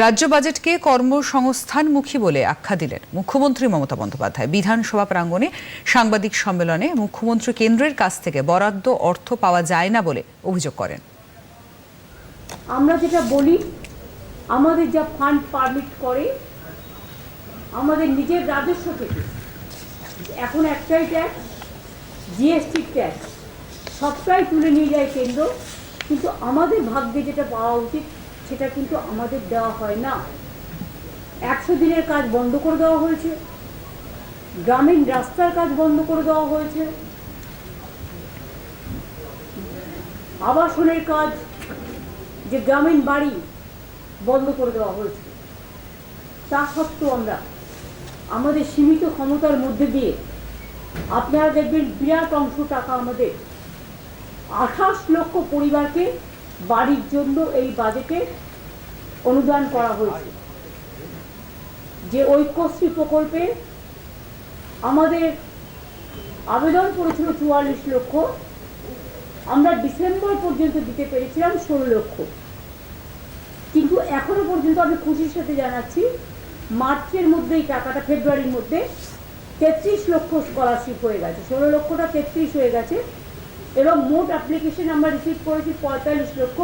রাজ্য বাজেটকে কর্মসংস্থানমুখী বলে আখ্যা দিলেন মুখ্যমন্ত্রী মমতা বন্দ্যোপাধ্যায়। বিধানসভা প্রাঙ্গণে সাংবাদিক সম্মেলনে মুখ্যমন্ত্রী কেন্দ্রের কাছ থেকে বরাদ্দ অর্থ পাওয়া যায় না বলে অভিযোগ করেন। আমরা যেটা বলি, আমাদের যা ফান্ড পারমিট করে, আমাদের নিজের রাজস্ব থেকে, এখন একটাই ট্যাক্স জিএসটি ট্যাক্স সবটাই তুলে নিয়ে যায় কেন্দ্র, কিন্তু আমাদের ভাগ্যে যেটা পাওয়া উচিত সেটা কিন্তু আমাদের দেওয়া হয় না। একশো দিনের কাজ বন্ধ করে দেওয়া হয়েছে। গ্রামীণ রাস্তার কাজ বন্ধ করে দেওয়া হয়েছে। আবাসনের কাজ যে গ্রামীণ বাড়ি বন্ধ করে দেওয়া হয়েছে, তা সত্ত্বেও আমরা আমাদের সীমিত ক্ষমতার মধ্যে দিয়ে আপনারা দেখবেন বিরাট অংশ টাকা আমাদের আঠাশ লক্ষ পরিবারকে বাড়ির জন্য এই বাজেটে অনুদান করা হয়েছে। যে ঐক্যশ্রী প্রকল্পে আমাদের আবেদন করেছিল চুয়াল্লিশ লক্ষ, আমরা ডিসেম্বর পর্যন্ত দিতে পেরেছিলাম ষোলো লক্ষ। কিন্তু এখনও পর্যন্ত আমি খুশির সাথে জানাচ্ছি, মার্চের মধ্যে এই টাকাটা, ফেব্রুয়ারির মধ্যে তেত্রিশ লক্ষ স্কলারশিপ হয়ে গেছে। ষোলো লক্ষটা তেত্রিশ হয়ে গেছে। এবং মোট অ্যাপ্লিকেশন আমরা রিসিভ করেছি পঁয়তাল্লিশ লক্ষ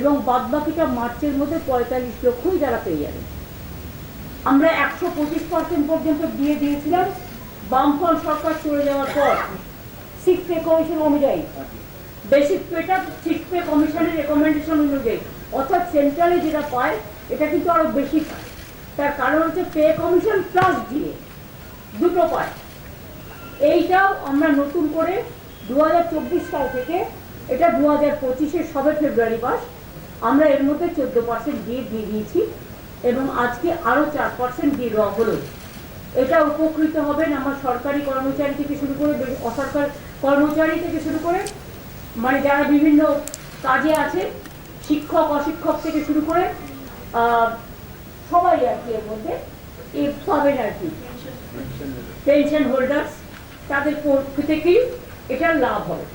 এবং বাদবাকিটা মার্চের মধ্যে পঁয়তাল্লিশ লক্ষই তারা পেয়ে যাবে। আমরা একশো পঁচিশ পার্সেন্ট পর্যন্ত দিয়ে দিয়েছিলাম। বামফ্রন্ট সরকার চলে যাওয়ার পর সিক পে কমিশন অনুযায়ী বেসিক পেটা সিক পে কমিশনের রেকমেন্ডেশন অনুযায়ী, অর্থাৎ সেন্ট্রালে যেটা পায়, এটা কিন্তু আরও বেশি পায়। তার কারণ হচ্ছে পে কমিশন প্লাস দিয়ে দুটো পায়। এইটাও আমরা নতুন করে দু হাজার চব্বিশ সাল থেকে এটা দু হাজার পঁচিশের সবে ফেব্রুয়ারি মাস। আমরা এর মধ্যে চোদ্দ পার্সেন্ট দিয়ে দিয়ে দিয়েছি এবং আজকে আরও চার পার্সেন্ট দিয়ে দেওয়া হলো। এটা উপকৃত হবেন আমার সরকারি কর্মচারী থেকে শুরু করে অসরকার কর্মচারী থেকে শুরু করে মানে যারা বিভিন্ন কাজে আছে শিক্ষক অশিক্ষক থেকে শুরু করে সবাই আর কি এর মধ্যে পাবেন আর কি। পেনশন হোল্ডার্স তাদের পক্ষ থেকেই এটার লাভ হবে